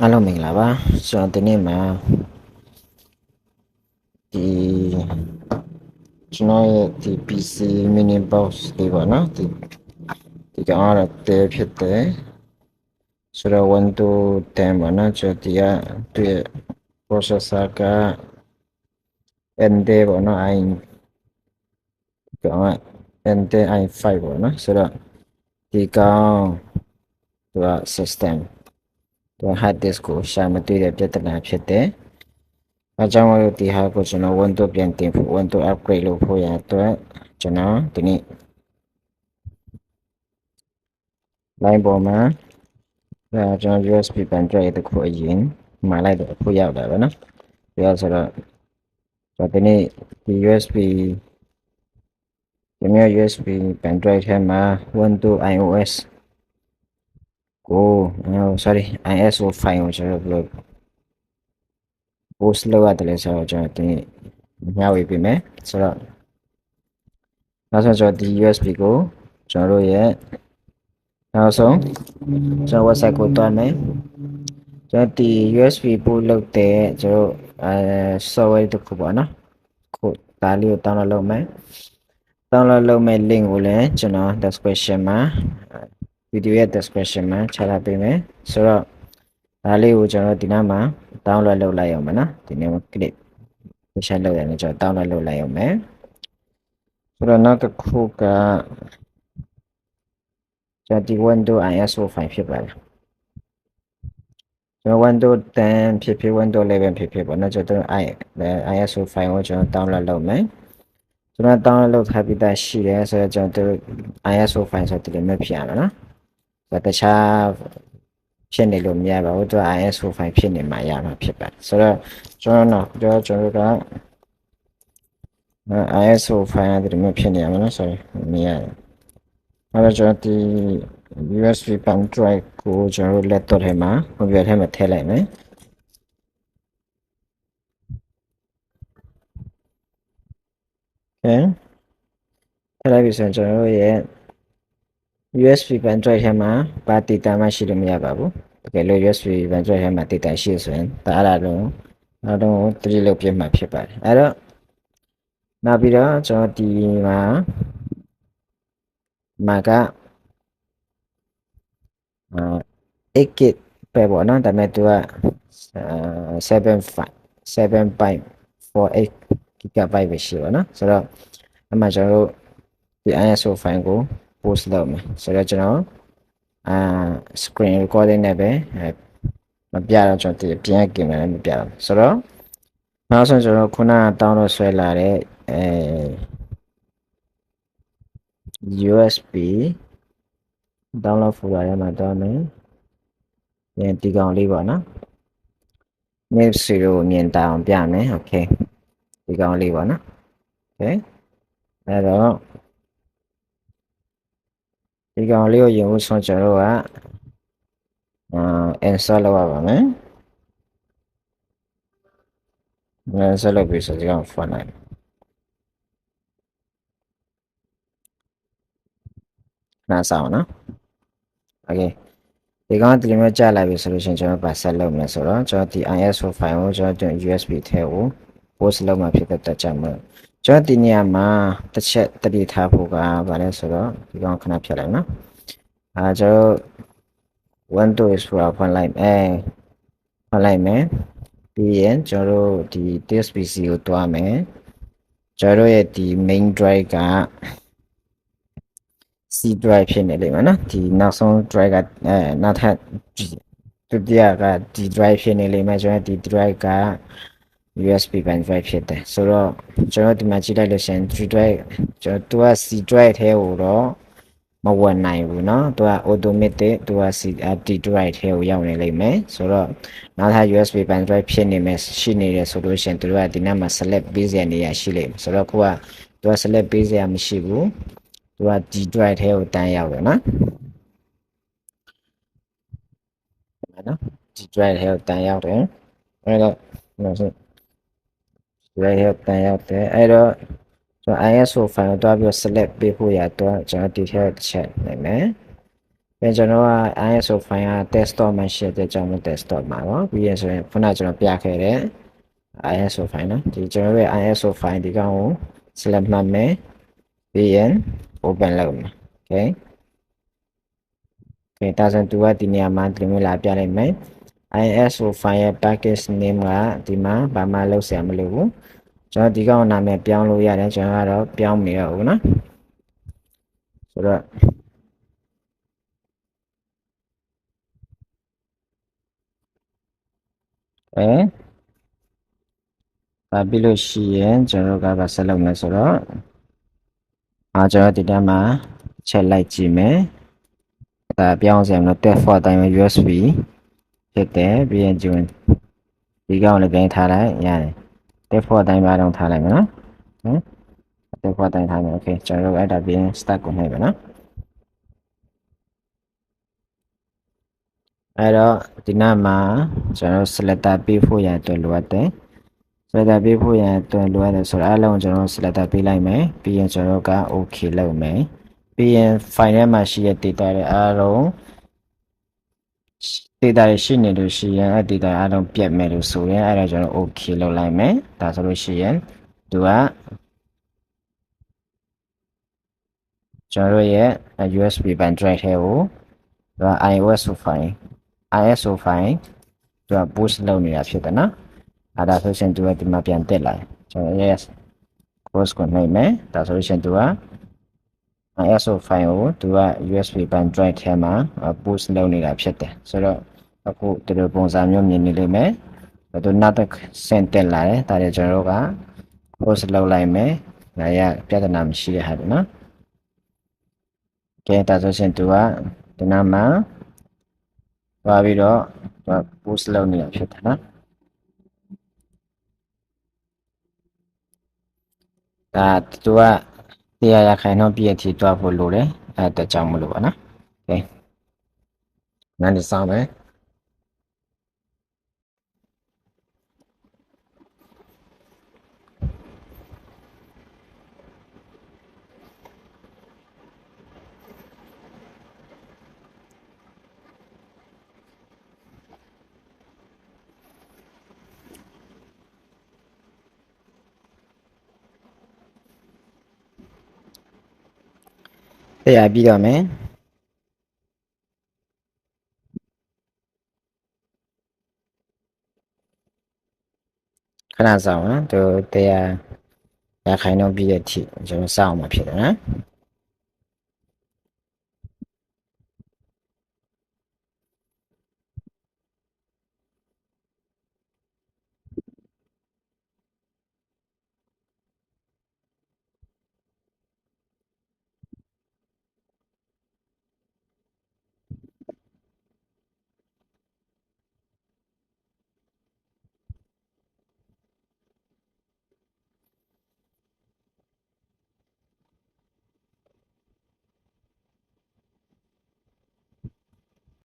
အားလုံးမင်္ဂလာပါကျွန်တော်ဒီနေ့မှာဒီကျွန်တော်ရဲ့ဒီ PC mini box ဒီပေါ့နော်ဒီဒီကောင်ကတော့တဲဖြစ်တယ်ဆိုတော့1 to 10ပေါ့နော်ကျွန်တော်ဒီကသူ့ရဲ့ processor က ND ပေါ့နော် i ကောင်က ND i5 ပေါ့နော်ဆိုတော့ဒီကောင်သူက system သူ hard disk ကိုရှာမတွေ့တဲ့ပြဿနာဖြစ်တယ်။အဲကြောင့်မလို့ဒီဟာကိုကျွန်တော် Windows ပြန်တင်ဖို့ Windows upgrade လုပ်ဖို့ရအတွက်ကျွန်တော်ဒီနေ့ line ပေါ်မှာအဲကျွန်တော် USB pen drive တစ်ခုအရင်မှာလိုက်တော့အခုရောက်တာပဲနော်။ပြောဆိုတော့ကျွန်တော်ဒီနေ့ဒီ USB ဒီမျိုး USB pen drive ထဲမှာ Windows iOS ကိုဟို sorry ISO file ကိုကျွန်တော်ဘယ်လို post လုပ်ရတယ်လဲဆိုတော့ကျွန်တော်ဒီမျှဝေပေးမယ်ဆိုတော့နောက်ဆုံးကျွန်တော်ဒီ USB ကိုကျွန်တော်တို့ရဲ့နောက်ဆုံးကျွန်တော် website ကိုတွားမယ်ကျွန်တော်ဒီ USB ပို့လုပ်တဲ့ကျွန်တော်အဲ software တစ်ခုပေါ့နော်ခုဒါလေးကို download လုပ်မယ် download လုပ်မဲ့ link ကိုလည်းကျွန်တော် description မှာ video ရဲ့ description မှာချထားပေးမယ်ဆိုတော့ဒါလေးကိုကျွန်တော်ဒီနားမှာ download လုပ်လိုက်အောင်မနော်ဒီနေ့မှာ click share လုပ်ရတယ်ကျွန်တော် download လုပ်လိုက်အောင်မယ်ဆိုတော့နောက်တစ်ခုကကျွန်တော်ဒီ Windows ISO file ဖြစ်ပါတယ်ကျွန်တော် Windows 10ဖြစ်ဖြစ် Windows 11ဖြစ်ဖြစ်ပေါ့နော်ကျွန်တော် ISO file ကိုကျွန်တော် download လုပ်မယ်ကျွန်တော် download လုပ်ထားပြီးသားရှိတယ်ဆိုတော့ကျွန်တော် ISO file ဆိုတဲ့မျိုးဖြစ်ရမှာနော်ဆို တော့တခြားဖြစ်နေလို့မရပါဘူးသူက ISO file ဖြစ်နေမှရမှာဖြစ်ပါတယ်ဆိုတော့ကျွန်တော်တော့ကျွန်တော်တို့က ISO file တဲ့မျိုးဖြစ်နေရမှာနော် sorry မရတယ်အဲ့တော့ကျွန်တော်ဒီ USB pen drive ကိုကျွန်တော်တို့ laptop ထဲမှာ computer ထဲမှာထည့်လိုက်မယ် Okay ထည့်လိုက်ပြီဆိုရင်ကျွန်တော်တို့ရဲ့ USB pen drive ထဲမှာပါ data မှရှိလို့မရပါဘူးတကယ်လို့ USB pen drive ထဲမှာ data ရှိဆိုရင်ဒါအဲ့ဒါလုံးနောက်တော့တတိလုပ်ပြမှာဖြစ်ပါတယ်အဲ့တော့နောက်ပြီးတော့ကျွန်တော်ဒီမှာမှာကအာ8 gig ပဲပေါ့နော်ဒါပေမဲ့သူက7 7.48 gigabyte ပဲရှိပါနော်ဆိုတော့အမှကျွန်တော်တို့ဒီ ISO file ကို post လုပ်မယ်ဆိုတော့ကျွန်တော်အာ screen recording နဲ့ပဲမပြတော့ကျွန်တော်ဒီပြင်ရกินမယ်မပြတော့ဆိုတော့နောက်ဆုံးကျွန်တော်ခုနတောင်းတော့ဆွဲလာတဲ့အဲ USB download folder ထဲမှာတော့မယ်ပြန်ဒီကောင်လေးပေါ့နော် name 0မြင်တောင်ပြမယ် okay ဒီကောင်လေးပေါ့နော် okay အဲ့တော့ ဒီကောင်လေးကိုရင်ဦးဆုံးကျွန်တော်တို့ကအာ install လုပ်ရပါမယ် install လုပ်ပြီးဆိုဒီကောင်ဖွင့်လိုက်နားဆောင်နော် okay ဒီကောင်ဒီလိုမျိုးကြာလာပြီဆိုလို့ရှိရင်ကျွန်တော်ပါဆက်လုပ်မယ်ဆိုတော့ကျွန်တော်ဒီ ISO file ကိုကျွန်တော် USB ထဲကို post လုပ်မှာဖြစ်တဲ့အတွက်ကြောင့်မို့ ကျွန်တော်ဒီနေရာမှာတစ်ချက်တတိထားဖို့ကဘာလဲဆိုတော့ဒီကောင်ခဏဖြတ်လိုက်နော်အာကျွန်တော် Windows ဆိုတာဖွင့်လိုက်အဲဖွင့်လိုက်မယ်ပြီးရင်ကျွန်တော်တို့ဒီ disk PC ကိုတွားမယ်ကျွန်တော်ရဲ့ဒီ main drive က C drive ဖြစ်နေလိမ့်မယ်နော်ဒီနောက်ဆုံး drive ကအဲနောက်ထပ်ဒုတိယကဒီ drive ဖြစ်နေလိမ့်မယ်ကျွန်တော်ဒီ drive က USB pen drive ဖြစ်တယ်ဆိုတော့ကျွန်တော်ဒီမှာကြည့်လိုက်လို့ရှိရင် D drive ကျွန်တော်သူက C drive ထဲကိုတော့မဝင်နိုင်ဘူးเนาะသူက automatic သူက C D drive ထဲကိုရောက်နေလိမ့်မယ်ဆိုတော့နောက်ထပ် USB pen drive ဖြစ်နေမယ်ရှိနေတယ်ဆိုလို့ရှိရင်သူတို့ကဒီနေ့မှာ select ပေးစရာနေရာရှိလိမ့်မယ်ဆိုတော့ခုကသူက select ပေးစရာမရှိဘူးသူက D drive ထဲကိုတန်းရောက်တယ်เนาะနော် D drive ထဲကိုတန်းရောက်တယ်အဲ့တော့ နောက်ဆုံး right ရောက်တန်ရောက်တယ်အဲ့တော့ကျွန်တော် ISO file ကိုတွားပြီး select ပေးဖို့ရတော့ကျွန်တော်ဒီထက်ချက်နိုင်မယ်ပြန်ကျွန်တော်က ISO file က desktop မှာရှိတဲ့ကြောင့်မို့ desktop မှာပေါ့ပြီးရင်ဆိုရင်ခုနကကျွန်တော်ပြခဲ့တဲ့ ISO file နော်ဒီကျွန်တော်ရဲ့ ISO file ဒီကောင်ကို select မှတ်မယ်ပြီးရင် open လုပ်မယ် okay okay ဒါဆိုရင်သူကဒီနေရာမှာဒီမျိုးလာပြလိုက်မယ် ISO file ရဲ့ package name ကဒီမှာဘာမှလုပ်ဆရာမလိုဘူးကျွန်တော်ဒီကောင်နာမည်ပြောင်းလို့ရတယ်ကျွန်တော်ကတော့ပြောင်းမရဘူးနော်ဆိုတော့အဲဒါပြီးလို့ရှိရင်ကျွန်တော်တို့ကဆက်လုပ်မယ်ဆိုတော့အားကျွန်တော်ဒီတန်းမှာချက်လိုက်ကြည့်မယ်ဒါပြောင်းစရာမလို tab for အတိုင်း USB ဖြစ်တယ်ပြီးရင်ကျွန်ဒီကောင်လည်းပြန်ထားလိုက်ရတယ် tab for အတိုင်းပါတော့ထားလိုက်မယ်နော်ဟမ် tab for အတိုင်းထားမယ် okay ကျွန်တော်တို့အဲ့ဒါပြီးရင် start ကိုနှိပ်ပါနော်အဲ့တော့ဒီနားမှာကျွန်တော် selector ပေးဖို့ရအတွက်လိုအပ်တယ် selector ပေးဖို့ရအတွက်လိုအပ်တယ်ဆိုတော့အားလုံးကျွန်တော် selector ပေးလိုက်မယ်ပြီးရင်ကျွန်တော်က okay လုပ်မယ်ပြီးရင် file ထဲမှာရှိတဲ့ data တွေအားလုံး data တွေရှိနေလို့ရှိရင်အဲ့ data အားလုံးပြတ်မယ်လို့ဆိုရင်အဲ့ဒါကျွန်တော် okay လုပ်လိုက်မယ်ဒါဆိုလို့ရှိရင်သူကကျွန်တော်ရဲ့ USB pen drive ထဲကိုသူက iOS file ISO file သူက push လုပ်နေတာဖြစ်တယ်နော်အဲ့ဒါဆိုရှင်သူကဒီမှာပြန်တက်လာတယ်ကျွန်တော် yes cross ကိုနှိပ်မယ်ဒါဆိုလို့ရှင်သူက ISO file ကိုသူက USB pen drive ထဲမှာ push လုပ်နေတာဖြစ်တယ်ဆိုတော့ အခုဒီလိုပုံစံမျိုးမြင်နေလိမ့်မယ်ဘယ်သူနောက်တစ်ဆင့်တက်လာတယ်ဒါတွေကျွန်တော်တို့က close လုပ်လိုက်မယ်ဒါရပြဿနာမရှိတဲ့ဟာပဲနော်ကဲဒါဆိုရှင်သူကဒီနားမှာသွားပြီးတော့ post လုပ်နေတာဖြစ်တယ်နော်ဒါသူကတရားရခိုင်တော့ပြည့်အထိတွားဖို့လိုတယ်အဲတကြောင်မလို့ပါနော်ကဲနားနေဆောင်ပဲ ယ်တရားပြီးတော့မယ်ခဏဆောင်နော်သူတရားရခိုင်တော့ပြည့်တဲ့အထိကျွန်တော်စောင့်မှာဖြစ်တယ်နော်